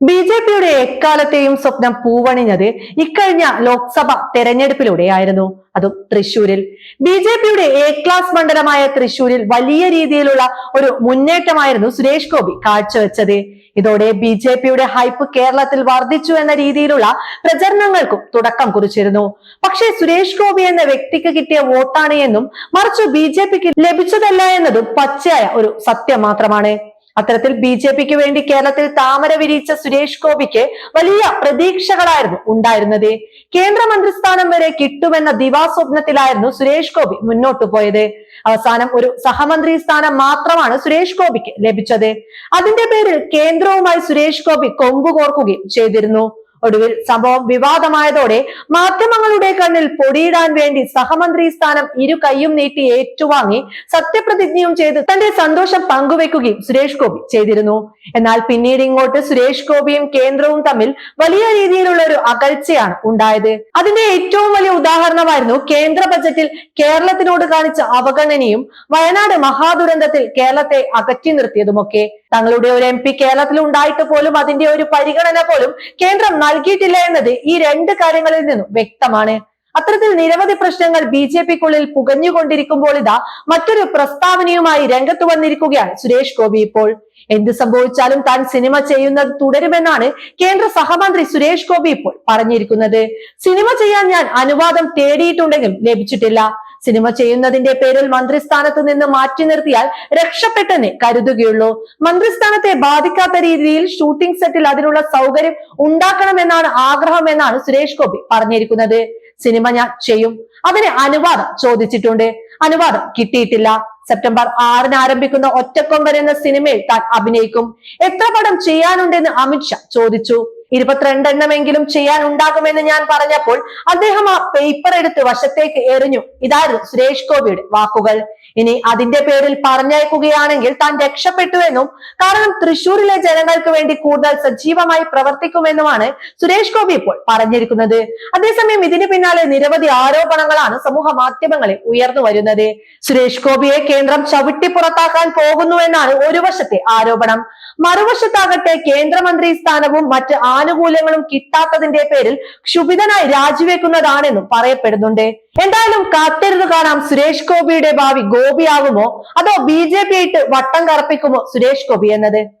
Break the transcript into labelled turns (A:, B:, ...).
A: B J പിയുടെ എക്കാലത്തെയും സ്വപ്നം പൂവണിഞ്ഞത് ഇക്കഴിഞ്ഞ ലോക്സഭ തെരഞ്ഞെടുപ്പിലൂടെയായിരുന്നു. അതും തൃശൂരിൽ ബി ജെ പിയുടെ എ ക്ലാസ് മണ്ഡലമായ തൃശൂരിൽ വലിയ രീതിയിലുള്ള ഒരു മുന്നേറ്റമായിരുന്നു സുരേഷ് ഗോപി കാഴ്ചവെച്ചത്. ഇതോടെ ബി ജെ പിയുടെ ഹൈപ്പ് കേരളത്തിൽ വർദ്ധിച്ചു എന്ന രീതിയിലുള്ള പ്രചരണങ്ങൾക്കും തുടക്കം കുറിച്ചിരുന്നു. പക്ഷേ സുരേഷ് ഗോപി എന്ന വ്യക്തിക്ക് കിട്ടിയ വോട്ടാണ് എന്നും മറിച്ച് ബി ജെ പിക്ക് ലഭിച്ചതല്ല എന്നതും പച്ചയായ ഒരു സത്യം മാത്രമാണ്. അത്തരത്തിൽ ബി ജെ പിക്ക് വേണ്ടി കേരളത്തിൽ താമര വിരിയിച്ച സുരേഷ് ഗോപിക്ക് വലിയ പ്രതീക്ഷകളായിരുന്നു ഉണ്ടായിരുന്നത്. കേന്ദ്രമന്ത്രിസ്ഥാനം വരെ കിട്ടുമെന്ന ദിവാസ്വപ്നത്തിലായിരുന്നു സുരേഷ് ഗോപി മുന്നോട്ടു പോയത്. അവസാനം ഒരു സഹമന്ത്രി സ്ഥാനം മാത്രമാണ് സുരേഷ് ഗോപിക്ക് ലഭിച്ചത്. അതിന്റെ പേരിൽ കേന്ദ്രവുമായി സുരേഷ് ഗോപി കൊമ്പു കോർക്കുകയും ചെയ്തിരുന്നു. ഒടുവിൽ സംഭവം വിവാദമായതോടെ മാധ്യമങ്ങളുടെ കണ്ണിൽ പൊടിയിടാൻ വേണ്ടി സഹമന്ത്രി സ്ഥാനം ഇരു കൈയും നീട്ടി ഏറ്റുവാങ്ങി സത്യപ്രതിജ്ഞയും ചെയ്ത് തന്റെ സന്തോഷം പങ്കുവെക്കുകയും സുരേഷ് ഗോപി ചെയ്തിരുന്നു. എന്നാൽ പിന്നീട് ഇങ്ങോട്ട് സുരേഷ് ഗോപിയും കേന്ദ്രവും തമ്മിൽ വലിയ രീതിയിലുള്ള ഒരു അകൽച്ചയാണ് ഉണ്ടായത്. അതിന്റെ ഏറ്റവും വലിയ ഉദാഹരണമായിരുന്നു കേന്ദ്ര ബജറ്റിൽ കേരളത്തിനോട് കാണിച്ച അവഗണനയും വയനാട് മഹാദുരന്തത്തിൽ കേരളത്തെ അകറ്റി നിർത്തിയതുമൊക്കെ. തങ്ങളുടെ ഒരു എം പി കേരളത്തിൽ ഉണ്ടായിട്ട് പോലും അതിന്റെ ഒരു പരിഗണന പോലും കേന്ദ്രം നൽകിയിട്ടില്ല എന്നത് ഈ രണ്ട് കാര്യങ്ങളിൽ നിന്നും വ്യക്തമാണ്. അത്തരത്തിൽ നിരവധി പ്രശ്നങ്ങൾ ബി ജെ പിക്കുള്ളിൽ പുകഞ്ഞുകൊണ്ടിരിക്കുമ്പോൾ ഇതാ മറ്റൊരു പ്രസ്താവനയുമായി രംഗത്ത് വന്നിരിക്കുകയാണ് സുരേഷ് ഗോപി ഇപ്പോൾ. എന്ത് സംഭവിച്ചാലും താൻ സിനിമ ചെയ്യുന്നത് തുടരുമെന്നാണ് കേന്ദ്ര സഹമന്ത്രി സുരേഷ് ഗോപി ഇപ്പോൾ പറഞ്ഞിരിക്കുന്നത്. സിനിമ ചെയ്യാൻ ഞാൻ അനുവാദം തേടിയിട്ടുണ്ടെങ്കിലും ലഭിച്ചിട്ടില്ല. സിനിമ ചെയ്യുന്നതിന്റെ പേരിൽ മന്ത്രിസ്ഥാനത്ത് നിന്ന് മാറ്റി നിർത്തിയാൽ രക്ഷപ്പെട്ടെന്നേ കരുതുകയുള്ളൂ. മന്ത്രിസ്ഥാനത്തെ ബാധിക്കാത്ത രീതിയിൽ ഷൂട്ടിംഗ് സെറ്റിൽ അതിനുള്ള സൗകര്യം ഉണ്ടാക്കണമെന്നാണ് ആഗ്രഹം എന്നാണ് സുരേഷ് ഗോപി പറഞ്ഞിരിക്കുന്നത്. സിനിമ ഞാൻ ചെയ്യും. അതിന് അനുവാദം ചോദിച്ചിട്ടുണ്ട്. അനുവാദം കിട്ടിയിട്ടില്ല. സെപ്റ്റംബർ ആറിന് ആരംഭിക്കുന്ന ഒറ്റക്കൊമ്പൻ എന്ന സിനിമയിൽ താൻ അഭിനയിക്കും. എത്ര പടം ചെയ്യാനുണ്ടെന്ന് അമിത്ഷാ ചോദിച്ചു. ഇരുപത്തിരണ്ടെണ്ണമെങ്കിലും ചെയ്യാൻ ഉണ്ടാകുമെന്ന് ഞാൻ പറഞ്ഞപ്പോൾ അദ്ദേഹം ആ പേപ്പർ എടുത്ത് വശത്തേക്ക് എറിഞ്ഞു. ഇതായിരുന്നു സുരേഷ് ഗോപിയുടെ വാക്കുകൾ. ഇനി അതിന്റെ പേരിൽ പറഞ്ഞയക്കുകയാണെങ്കിൽ താൻ രക്ഷപ്പെട്ടു എന്നും കാരണം തൃശൂരിലെ ജനങ്ങൾക്ക് വേണ്ടി കൂടുതൽ സജീവമായി പ്രവർത്തിക്കുമെന്നുമാണ് സുരേഷ് ഗോപി ഇപ്പോൾ പറഞ്ഞിരിക്കുന്നത്. അതേസമയം ഇതിന് പിന്നാലെ നിരവധി ആരോപണങ്ങളാണ് സമൂഹ മാധ്യമങ്ങളിൽ ഉയർന്നു വരുന്നത്. സുരേഷ് ഗോപിയെ കേന്ദ്രം ചവിട്ടി പുറത്താക്കാൻ പോകുന്നു എന്നാണ് ഒരു വശത്തെ ആരോപണം. മറുവശത്താകട്ടെ കേന്ദ്രമന്ത്രി സ്ഥാനവും മറ്റ് ആനുകൂല്യങ്ങളും കിട്ടാത്തതിന്റെ പേരിൽ ക്ഷുഭിതനായി രാജിവെക്കുന്നതാണെന്നും പറയപ്പെടുന്നുണ്ട്. എന്തായാലും കാത്തിരുന്ന് കാണാം. സുരേഷ് ഗോപിയുടെ ഭാവി ഗോപിയാകുമോ? അതോ ബി ജെ പി ആയിട്ട് വട്ടം കറപ്പിക്കുമോ സുരേഷ് ഗോപി എന്നത്?